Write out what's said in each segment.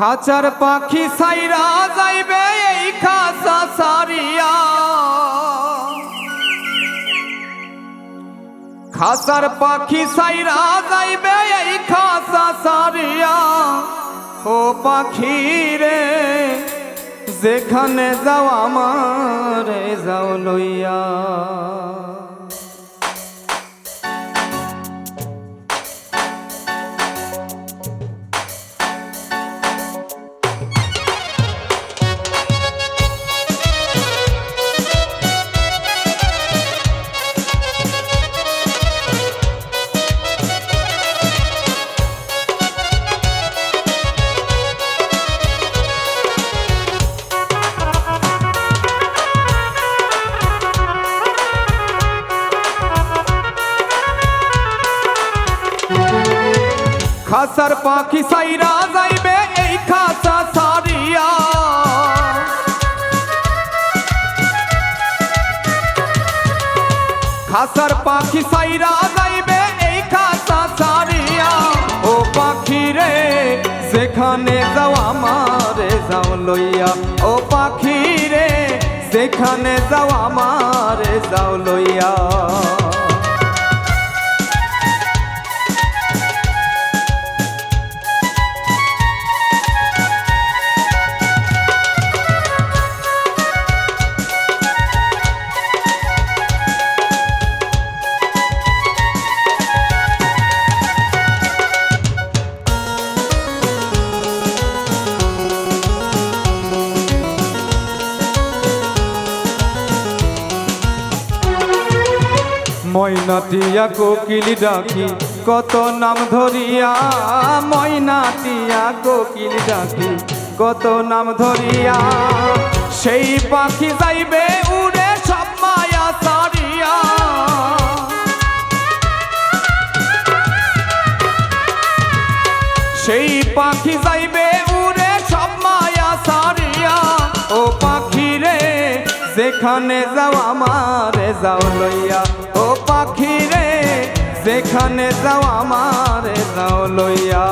খাঁচার পাখি সাইরা যাইবে এই খাঁচা সারিয়া। খাঁচার পাখি সাইরা যাইবে এই খাঁচা সারিয়া। ও পাখি রে যেখানে যাও আমারে যাও লইয়া। খাসার পাখি সাইরা যাইবে এই খাঁচা সারিয়া। খাসার পাখি সাইরা যাইবে এই খাঁচা সারিয়া। ও পাখি রে যেখানে যাও আমারে যাও লইয়া। ও পাখি রে যেখানে যাও আমারে যাও লইয়া। ময়নাটিয়া কোকিলি ডাকি, কত নাম ধরিয়া ময়নাটিয়া কোকিলি ডাকি, কত নাম ধরিয়া সেই পাখি যাইবে উড়ে সব মায়া সারিয়া সেই পাখি যাইবে যেখানে যাও আমারে যাও লইয়া। ও পাখি রে যেখানে যাও আমারে যাও লইয়া।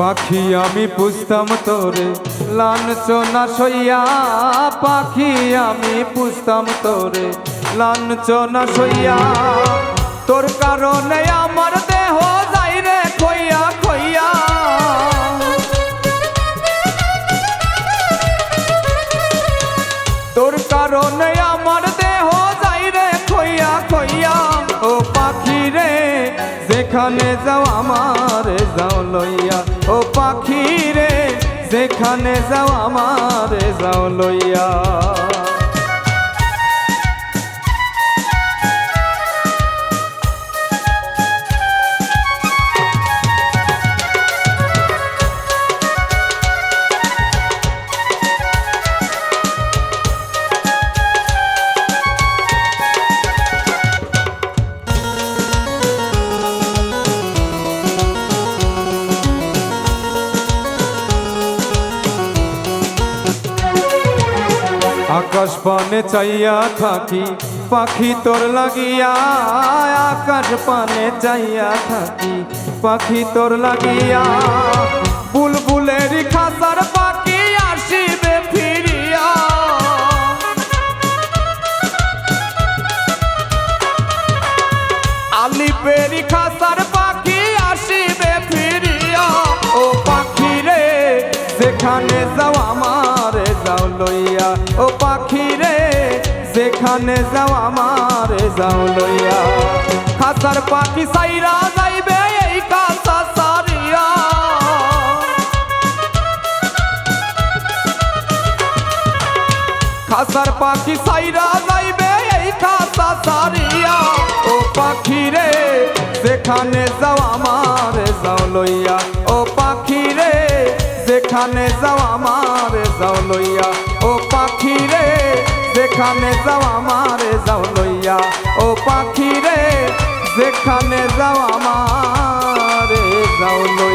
পাখি আমি পুষতাম তোরে। লাঞ্ছনা সইয়া পাখি আমি পুষতাম তোরে। লাঞ্ছনা সইয়া, তোর কারণে আমার দেহ যাই রে খইয়া খইয়া। তোর কারণে আমার দেহ যাই রে খইয়া খইয়া। ও পাখি রে, যেখানে যাও আমার যাও লইয়া ও পাখি রে যেখানে যাও আমারে যাও লইয়া। আকাশ পানে চাইয়া থাকি, পাখি তোর লাগিয়া, আকাশ পানে চাইয়া থাকি, পাখি তোর লাগিয়া। বুলবুলের খাসার পাখি আসিবে ফিরিয়া। আলিপেরি খাসার পাখি আসিবে ফিরিয়া। ও পাখি রে যেখানে যাও আমার যেখানে যাও আমার, যাও লইয়া। খাসার পাখি সাইরা যাইবে এই কাঁচা সারিয়া। খাসার পাখি সাইরা যাইবে এই খাসা সারিয়া। ও পাখি রে যেখানে যাও আমার, যাও লইয়া। ও পাখি রে যেখানে যাও আমার, যাও লইয়া। যেখানে যাও আমার যাও লইয়া। ও পাখি রে যেখানে যাও আমার যাও লইয়া।